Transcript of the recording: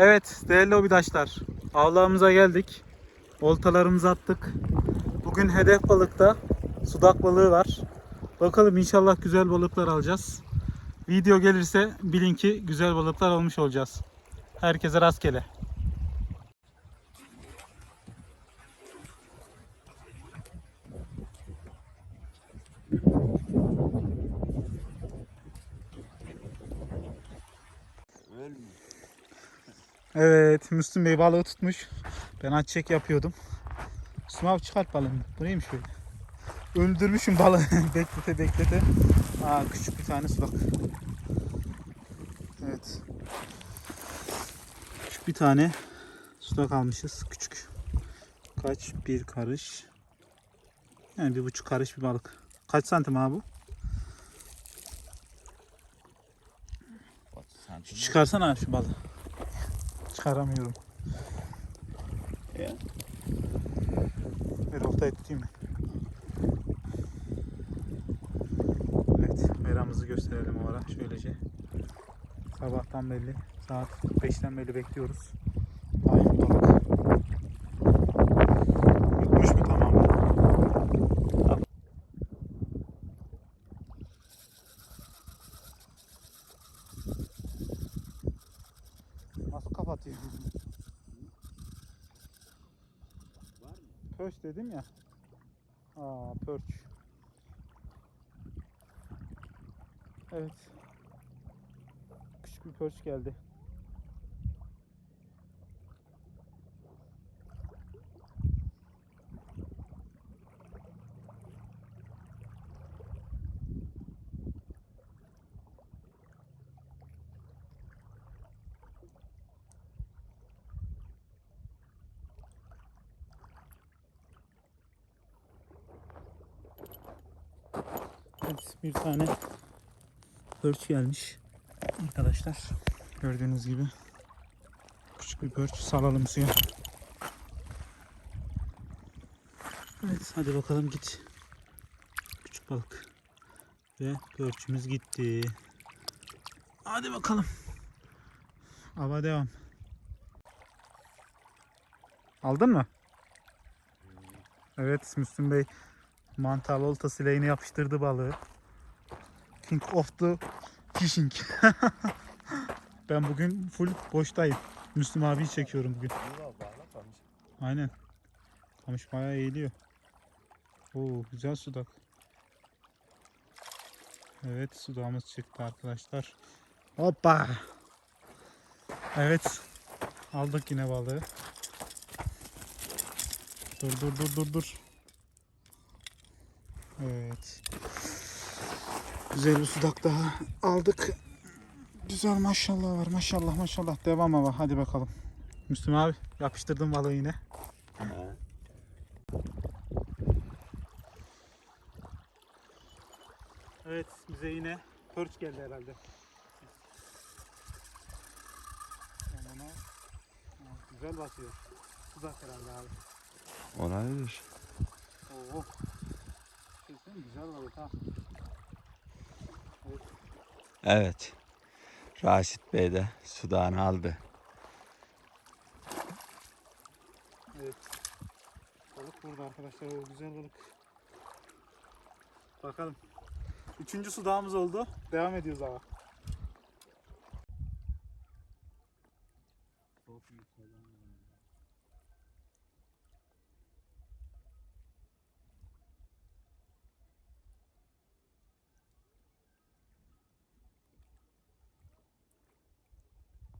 Evet değerli obidaşlar avlarımıza geldik. Oltalarımızı attık. Bugün hedef balıkta sudak balığı var. Bakalım inşallah güzel balıklar alacağız. Video gelirse bilin ki güzel balıklar almış olacağız. Herkese rastgele. Evet Müslüm Bey balığı tutmuş. Ben aç çek yapıyordum. Müslüm abi çıkart balığını. Buraya mı şöyle? Öldürmüşüm balığı. beklete beklete. Aa küçük bir tane sudak. Evet. Küçük bir tane sudak almışız. Küçük. Kaç? Bir karış. Yani bir buçuk karış bir balık. Kaç santim abi bu? Çıkarsana şu balığı. Çıkaramıyorum. Ya. Bir? Evet, meramızı gösterelim o ara şöylece. Sabahtan belli, saat 5'ten beri bekliyoruz. Aynı balık. Pörç dedim ya. Aa pörç. Evet. Küçük bir pörç geldi. Evet, bir tane pörç gelmiş. Arkadaşlar gördüğünüz gibi küçük bir pörç salalım suya. Evet hadi bakalım git. Küçük balık. Ve pörçümüz gitti. Hadi bakalım. Hava devam. Aldın mı? Evet Müslüm Bey mantarlı oltasıyla yine yapıştırdı balığı. King of the fishing. ben bugün full boştayım. Müslüm abiyi çekiyorum bugün. Aynen. Kamış bayağı eğiliyor. Oo güzel sudak. Evet sudağımız çıktı arkadaşlar. Hoppa. Evet. Aldık yine balığı. Dur dur dur dur dur. Evet. Güzel bir sudak daha aldık. Güzel maşallah var maşallah maşallah. Devam ama hadi bakalım. Müslüm abi yapıştırdım balığı yine. Evet bize yine pörç geldi herhalde. Ona- güzel basıyor. Sudak herhalde abi. Olabilir. Oo. Evet. evet. Raşit Bey de sudağını aldı. Evet. Balık burada arkadaşlar. O güzel balık. Bakalım. Üçüncü sudağımız oldu. Devam ediyoruz ama. Çok iyi